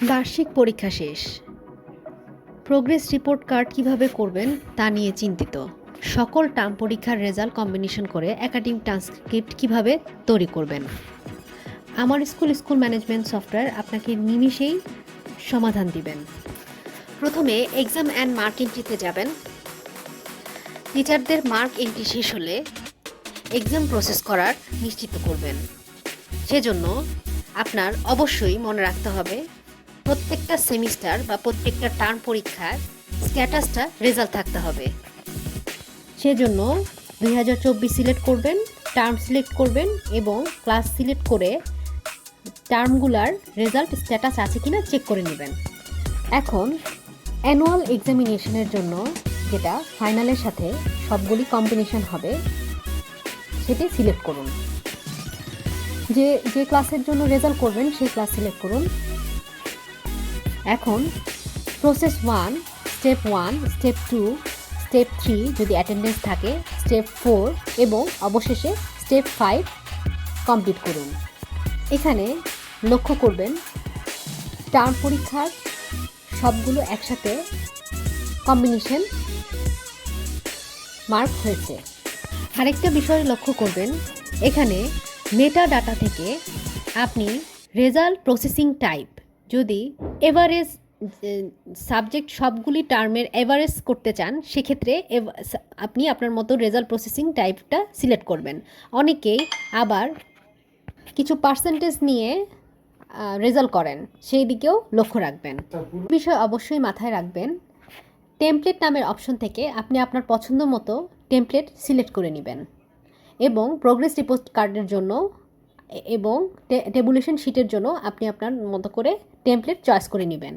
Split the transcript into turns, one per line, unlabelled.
বার্ষিক পরীক্ষা শেষ। প্রোগ্রেস রিপোর্ট কার্ড কীভাবে করবেন তা নিয়ে চিন্তিত। সকল টার্ম পরীক্ষার রেজাল্ট কম্বিনেশন করে একাডেমিক ট্রান্সক্রিপ্ট কীভাবে তৈরি করবেন। আমার স্কুল স্কুল ম্যানেজমেন্ট সফটওয়্যার আপনাকে নিমিষেই সমাধান দিবেন। প্রথমে এক্সাম অ্যান্ড মার্ক এন্ট্রিতে যাবেন। টিচারদের মার্ক এন্ট্রি শেষ হলে এক্সাম প্রসেস করার নিশ্চিত করবেন। সেজন্য আপনার অবশ্যই মনে রাখতে হবে প্রত্যেকটা সেমিস্টার বা প্রত্যেকটা টার্ম পরীক্ষার স্ট্যাটাসটা রেজাল্ট থাকতে হবে। সেজন্য দুই হাজার চব্বিশ সিলেক্ট করবেন টার্ম সিলেক্ট করবেন এবং ক্লাস সিলেক্ট করে টার্মগুলার রেজাল্ট স্ট্যাটাস আছে কিনা চেক করে নেবেন। এখন অ্যানুয়াল এক্সামিনেশনের জন্য যেটা ফাইনালের সাথে সবগুলি কম্বিনেশন হবে, সেটি সিলেক্ট করুন। যে যে ক্লাসের জন্য রেজাল্ট করবেন, সেই ক্লাস সিলেক্ট করুন। এখন process one step one step two step three যদি অ্যাটেন্ডেন্স থাকে স্টেপ ফোর এবং অবশেষে স্টেপ ফাইভ কমপ্লিট করুন। এখানে লক্ষ্য করবেন টার্ম পরীক্ষার সবগুলো একসাথে কম্বিনেশন মার্ক হয়েছে। আরেকটা বিষয় লক্ষ্য করবেন, এখানে মেটা ডাটা থেকে আপনি রেজাল্ট প্রসেসিং টাইপ যদি এভারেজ সাবজেক্ট সবগুলি টার্মের এভারেজ করতে চান, সেক্ষেত্রে আপনি আপনার মতো রেজাল্ট প্রসেসিং টাইপটা সিলেক্ট করবেন। অনেকেই আবার কিছু পার্সেন্টেজ নিয়ে রেজাল্ট করেন, সেই দিকেও লক্ষ্য রাখবেন। বিষয় অবশ্যই মাথায় রাখবেন। টেমপ্লেট নামের অপশন থেকে আপনি আপনার পছন্দ মতো টেমপ্লেট সিলেক্ট করে নেবেন এবং প্রোগ্রেস রিপোর্ট কার্ডের জন্য এবং টেবুলেশন শিটের জন্য আপনি আপনার মতো করে টেমপ্লেট চয়েস করে নেবেন।